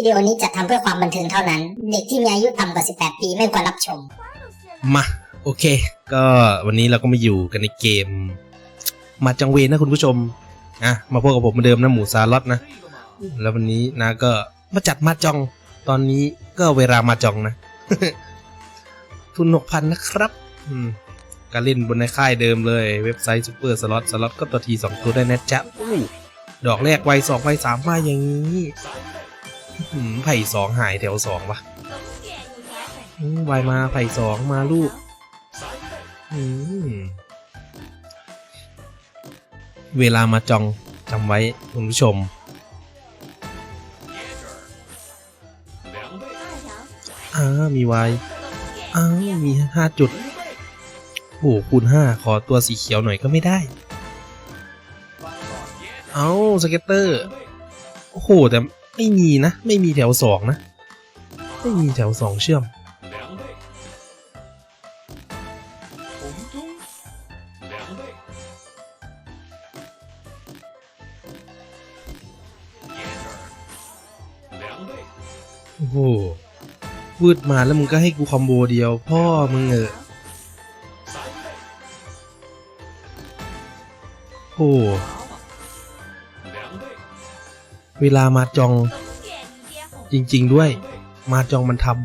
วิดีโอนี้จัดทำเพื่อความบันเทิงเท่านั้น เด็กที่มีอายุต่ำกว่า 18 ปีไม่ควรรับชม มาโอเค ก็วันนี้เราก็มาอยู่กันในเกม มาจังเวนะคุณผู้ชมอะมาพบกับผมเหมือนเดิมนะหมูซาลอตนะ แล้ววันนี้นะก็มาจัดมาจองตอนนี้ก็เวลามาจองนะ ทุนหกพันนะครับอืมการเล่นบนในค่ายเดิมเลย เว็บไซต์ซูเปอร์สล็อตสล็อตก็ตัวทีสองตัวได้นะจ๊ะอู้ดอกแรกไวสองไวสามมาอย่างนี้ ไผ่สองหายแถวสองวะอืมไวมาไผ่สองมาลูกเวลามาจองจำไว้คุณผู้ชมอ่ามีไวอ้าวมีห้าจุดโอ้คูณห้าขอตัวสีเขียวหน่อยก็ไม่ได้ เอาสเก็ตเตอร์ โอ้โห แต่ ไม่มีนะ ไม่มีแถวสองนะ ไม่มีแถวสองเชื่อม โอ้โหวืดมาแล้วมึงก็ให้กูคอมโบเดียว พ่อมึงเออโอ้ เวลามาจองจริง ๆ ด้วย มาจองมันทำ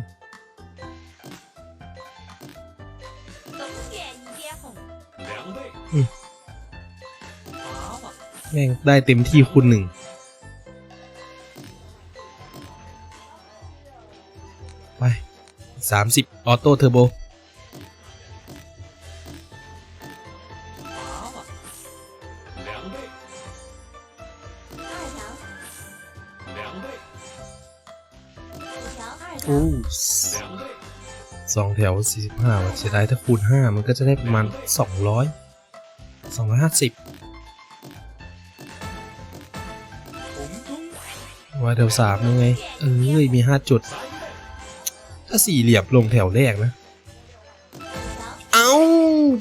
แม่งได้เต็มที่คูณหนึ่ง ไปสามสิบออโต้เทอร์โบ แถว 45เสียดายถ้าคูณ 5 มันก็จะได้ประมาณ 200 250ว่าแถว3ยังไง เอ้ย มี 5 จุด ถ้าสี่เหลี่ยมลงแถวแรกนะ เอา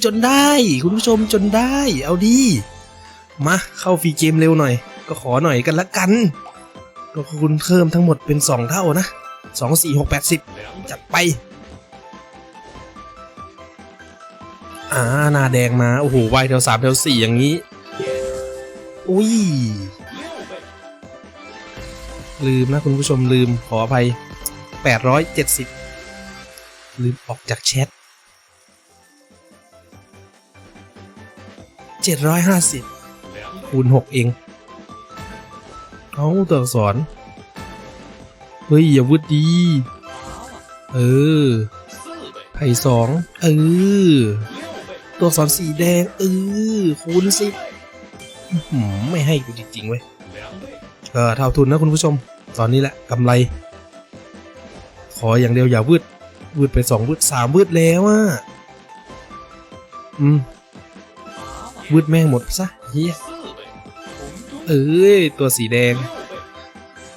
จนได้ คุณผู้ชมจนได้ เอาดี มาเข้าฟรีเกมเร็วหน่อย ก็ขอหน่อยกันละกันก็คุณเพิ่มทั้งหมดเป็น 2 เท่านะ 2 4 6 8 10 จัดไป อ่าหนาแดงมา โอ้โหวายแถวสามแถวสี่อย่างนี้ อุ้ย ลืมนะคุณผู้ชมลืมขออภัย870ลืมออกจากแชท750คูณ6เองเอาตัวสอักษรเฮ้ย อย่าวุดดี เออไผ่สอง เออ ตัวสอักษรสีแดงเออคูณสิบไม่ให้กูจริงๆเว้ยเออเท่าทุนนะคุณผู้ชม ตอนนี้แหละกำไร ขออย่างเดียวอย่าวืดวืดไปสองวืดสามวืดแล้วอะอืมวืดแม่งหมดซะเฮียเอ้ยตัวสีแดง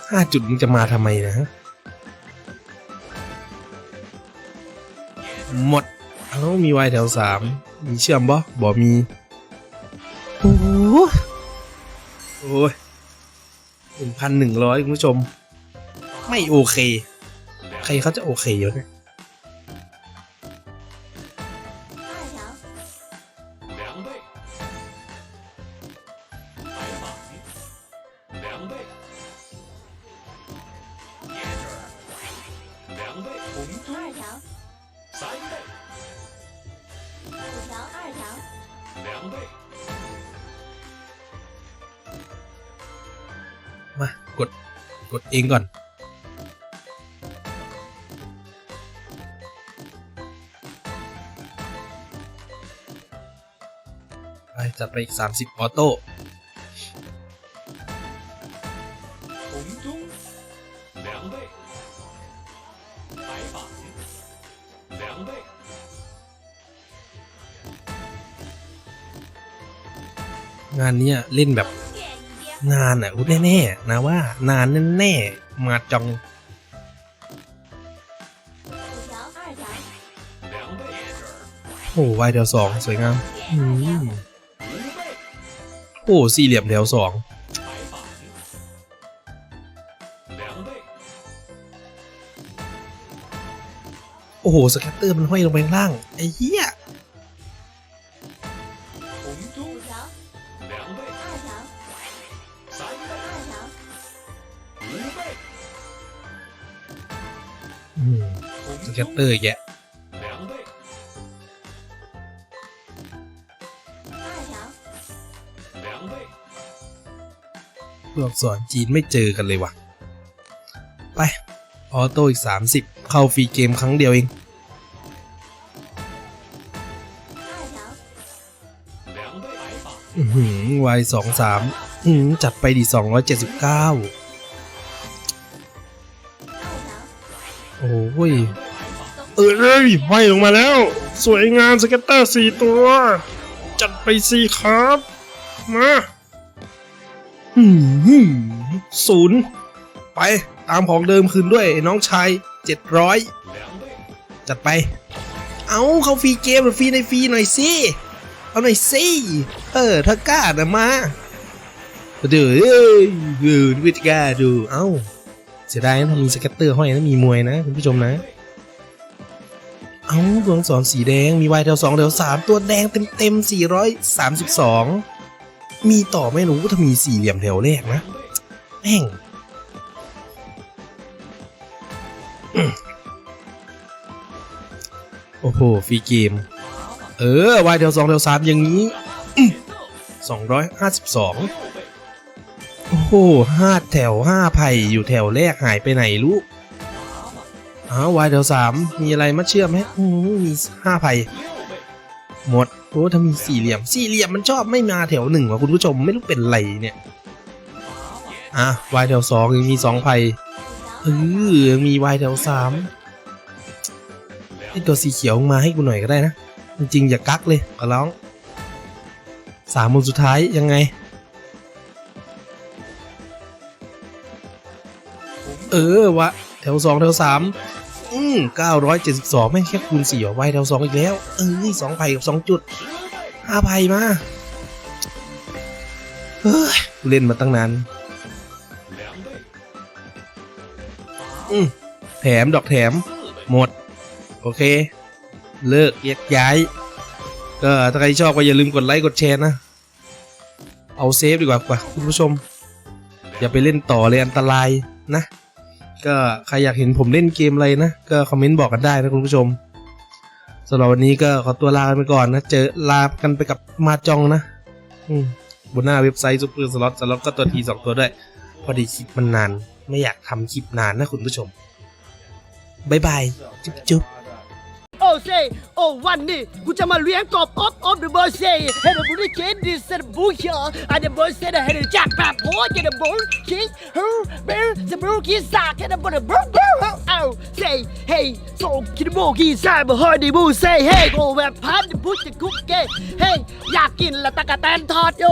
ห้าจุดมึงจะมาทำไมนะฮะหมด เอ้ามีวายแถวสามมีเชื่อมบ่บ่มีโอ้โหโอ้ยหนึ่งพันหนึ่งร้อยคุณผู้ชม ไม่โอเค ใครเขาจะโอเคอยู่เนี่ย二条，五条二条， มา กด กดเองก่อน ไปจัดไปอีก 30 ออโต้ งานนี้เล่นแบบนานอะแน่ๆนะว่านานแน่ๆมาจองโอ้วายแถวสองสวยงามโอ้สี่เหลี่ยมแถวสองโอ้โห สแคตเตอร์มันห้อยลงไปข้างล่าง ไอ้เหี้ย 两倍，二条，三倍，二条，五倍， อืม 红 สแคต 中 เตอร์อีกแก 两倍，二条，两倍， ตัวอักษรจีนไม่เจอกันเลยว่ะ ไป ออโต้อีก 30 เข้าฟรีเกมครั้งเดียวเอง วัยสองสามจัดไปดีสองร้อยเจ็ดสิบเก้าโอ้ย เออเลยว่ลงมาแล้ว สวยงามสเก็ตเตอร์สี่ตัว จัดไปสี่ครับ มาหืมศูนย์ไป ตามของเดิมคืนด้วยน้องชายเจ็ดร้อยจัดไป เอาเขาฟรีเกมหรืฟรีในฟรีหน่อยสิ เอาหน่อยสิเออถ้ากล้านะมาเดี๋ยวเอ้ยเออวิธีกล้าดู เอ้าเสียดายนะถ้ามีสเก็ตเตอร์ห้อยนะมีมวยนะคุณผู้ชมนะ เอาดวงสอนสีแดงมีวายแถวสองแถวสามตัวแดงเต็มเต็มสี่ร้อยสามสิบสองมีต่อไม่รู้ถ้ามีสี่เหลี่ยมแถวแรกนะแม่งโอ้โหฟรีเกม เออวายแถวสองแถวสามอย่างนี้สองร้อยห้าสิบสองโอ้โหห้าแถวห้าไผ่อยู่แถวแรกหายไปไหนลูกอ้าววายแถวสามมีอะไรมาเชื่อมไหมอืมมีห้าไผ่หมดโอ้ถ้ามีสี่เหลี่ยมสี่เหลี่ยมมันชอบไม่มาแถวหนึ่งว่ะคุณผู้ชมไม่รู้เป็นไรเนี่ยอะวายแถวสองยังมีสองไผ่เออมีวายแถวสามไอตัวสีเขียวมาให้กูหน่อยก็ได้นะ จริงๆอย่ากักเลยขอร้องสามมุมสุดท้ายยังไง เออวะแถวสองแถวสามอืมเก้าร้อยเจ็ดสิบสองแม่แค่คูณสี่ว่ะไวแถวสองอีกแล้ว เอ้ยสองไผ่กับสองจุดห้าไผ่มาเฮ้ยเล่นมาตั้งนาน，อืมแถมดอกแถม หมด โอเค เลิกแยกย้าย ก็ถ้าใครชอบก็อย่าลืมกดไลค์กดแชร์นะ เอาเซฟดีกว่ากว่าคุณผู้ชม อย่าไปเล่นต่อเลยอันตรายนะ ก็ใครอยากเห็นผมเล่นเกมอะไรนะ ก็คอมเมนต์บอกกันได้นะคุณผู้ชมสำหรับวันนี้ก็ขอตัวลาไปก่อนนะ เจอลากันไปกับมาจองนะบนหน้าเว็บไซต์ซุปเปอร์สล็อตสล็อตก็ตัวทีสองตัวด้วย พอดีคลิปมันนาน ไม่อยากทำคลิปนานนะคุณผู้ชมบายบาย จุ๊บจุ๊บ โอ้เซ่โอ้วันนี้กูจะมาเลี้ยงกบอบอบเดอะบอสเซ่ให้เดอะบุรีเกนดิสเดอะบูเชอร์อันเดอะบอสเซ่ให้เดอะจักแบบโอ้ยเดอะบูคิสฮูเบลเดอะบูคิสาแค่เดอะบูเดอะบูบูเอาเซ่เฮ้ยโซคิดบูคิสาบฮอดีบูเซ่เฮ้ยโกแบบพันพุชคุกเก้เฮ้ยอยากกินละตะกะแตนทอดโย